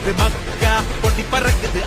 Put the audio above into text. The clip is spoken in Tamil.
பறக்குது மக்கா கொட்டி பறக்குது.